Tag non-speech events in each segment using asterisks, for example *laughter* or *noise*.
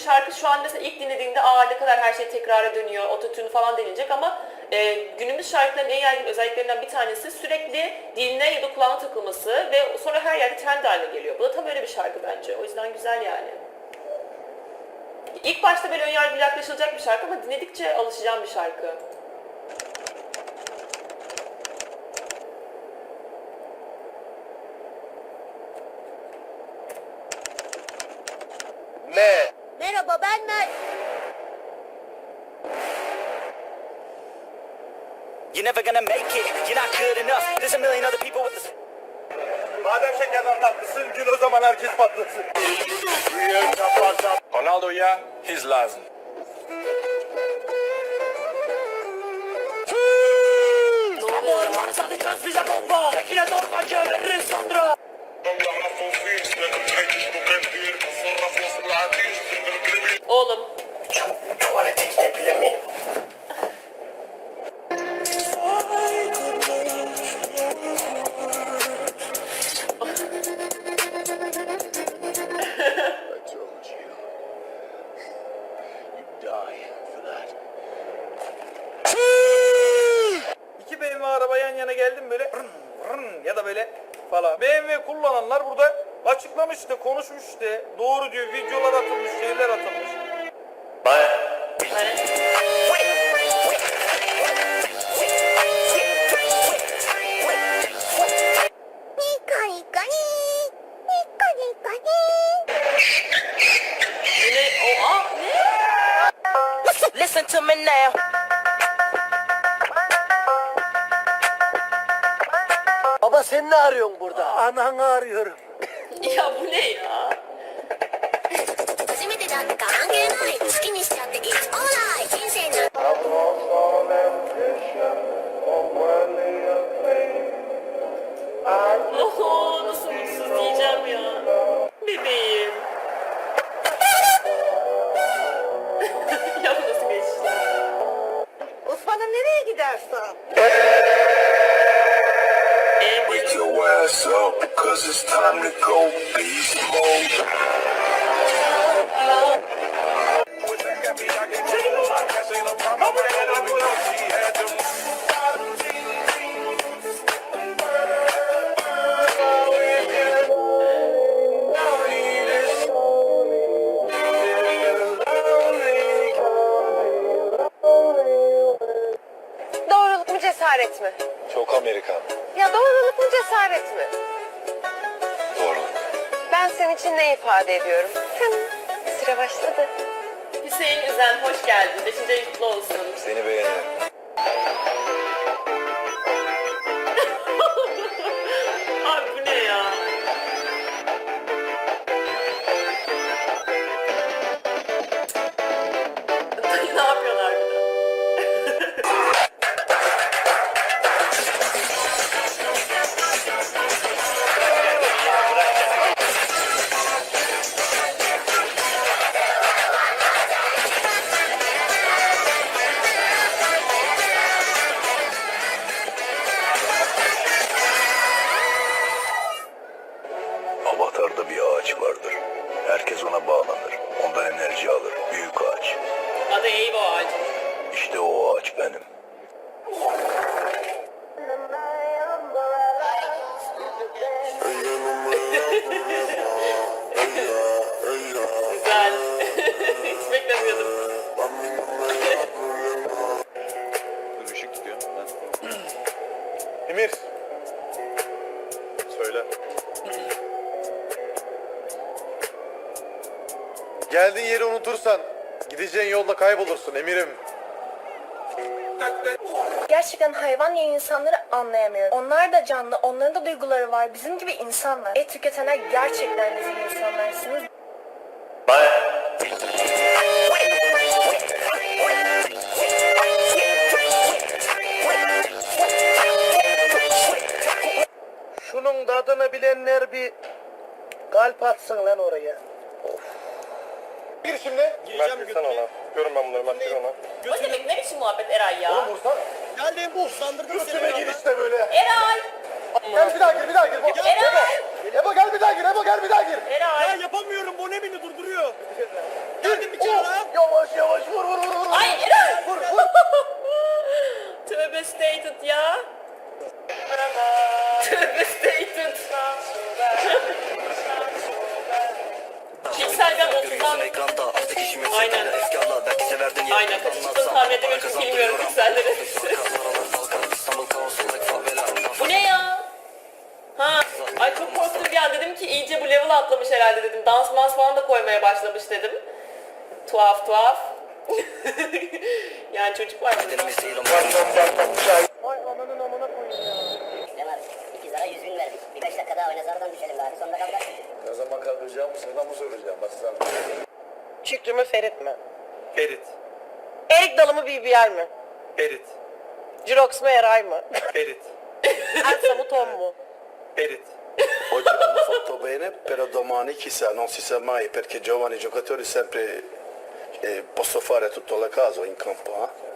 şarkı şu an mesela ilk dinlediğinde aa ne kadar her şey tekrara dönüyor, ototune falan denilecek ama e, günümüz şarkıların en yaygın özelliklerinden bir tanesi sürekli diline ya da kulağına takılması ve sonra her yerde trend haline geliyor. Bu da tam öyle bir şarkı bence. O yüzden güzel yani. İlk başta böyle önyargıyla yaklaşılacak bir şarkı ama dinledikçe alışacağım bir şarkı. Ne? Merhaba ben Mert. You're never gonna make it, you're not good enough. There's a million other people with the Madem şekerden tatlısın gül o zaman herkes patlasın. Ronaldo ya, he's lazım. Oğlum geldim böyle rın rın ya da böyle falan. BMW kullananlar burada açıklamış işte konuşmuş işte doğru diyor videolar atılmış şeyler atılmış. Nika ne arıyorsun burada? Ananı arıyorum. Ya bu ne ya? Cause it's time to go beast mode. Doğruluk mu cesaret mi? Çok Amerikan. Ya doğruluk mu cesaret mi? Doğru. Ben senin için ne ifade ediyorum? Tın. Süre başladı. Hüseyin Üzen hoş geldin. Beşinci kutlu olsun. Seni beğeniyorum. Benim. Güzel. *laughs* Hiç beklemiyordum. Dur ışık gidiyor. Emir. Söyle. Geldiğin yeri unutursan gideceğin yolda kaybolursun emirim. Gerçekten hayvan ya insanları anlayamıyorum. Onlar da canlı, onların da duyguları var. Bizim gibi insanlar. Et tüketenler gerçekten bizim insanlarsınız. Şunun tadını bilenler bir kalp atsın lan oraya. Gir şimdi. Gireceğim götüne. Yapıyorum ben bunları. Mert ona. O ne demek? Ne biçim muhabbet Eray ya? Vursana. Geldim bu uslandırdın Üstüme gir işte böyle. Eray! Gel bir daha gir bir daha gir. Eray! Ebo gel bir daha gir. Ebo gel bir daha gir. Eray. yapamıyorum bu ne beni durduruyor. Girdim bir Yavaş yavaş vur vur vur. vur. Ay Eray. Vur bir an dedim ki iyice bu level atlamış herhalde dedim. Dans mans falan da koymaya başlamış dedim. Tuhaf tuhaf. *laughs* yani çocuk var burada. Denimiz değil ama Ay ananın amına koyayım ya. Ne var? İki zara yüz bin verdik. Bir beş dakika daha oyna zardan düşelim bari. Sonra kalkarsın. Ne zaman kalkacağım sana mı soracağım bak sen. Şükrü mü Ferit mi? Ferit. Erik Dalı mı BBR mi? Ferit. Jirox mu Eray mı? Ferit. Ersa mı Tom mu? Ferit. Oggi hanno fatto bene, però domani chissà, non si sa mai perché giovani giocatori sempre eh, posso fare tutto la caso in campo. Eh?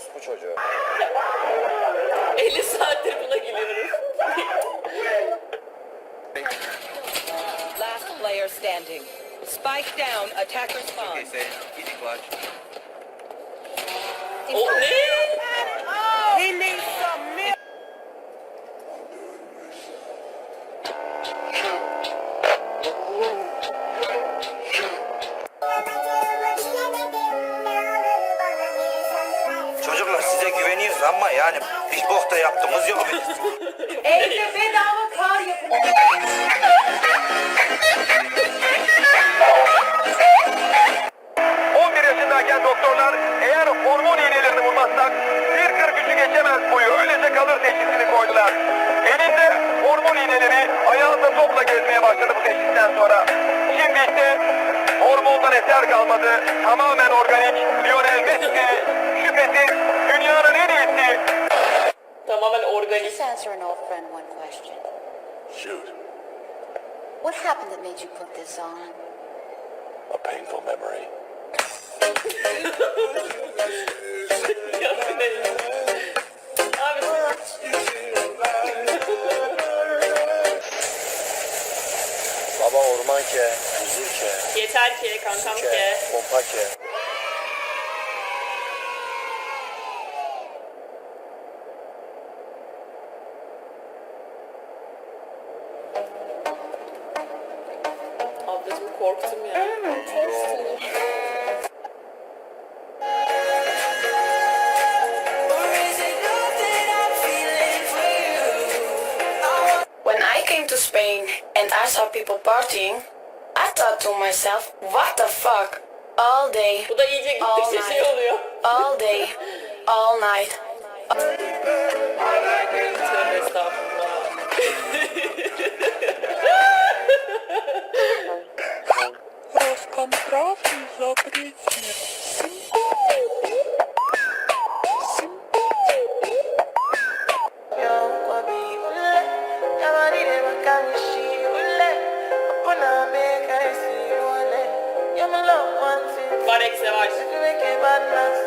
Orospu çocuğu. 50 saattir buna gülüyoruz. Last player standing. Spike down, attacker spawn. O ne? He Çocuklar size güveniyoruz ama yani bir bok da yaptığımız yok. *laughs* Evde bedava kar yapın. *laughs* 11 yaşındayken doktorlar eğer hormon iğnelerini bulmazsak bir kır gücü geçemez boyu öylece kalır teşhisini koydular. Elinde hormon iğneleri ayağında topla gezmeye başladı bu teşhisten sonra. Şimdi işte hormondan eser kalmadı. Tamamen organik Lionel Messi Tamamen organik. Just answer an old friend one question. Shoot, What happened that made you put this on? a painful memory. Baba orman ke. Huzur ke. yeter ki kankam Ke. Pompa ke. I saw people partying, I thought to myself, what the fuck? All day, Bu da iyice all night, all day, all night. *laughs* Tövbe var. Aha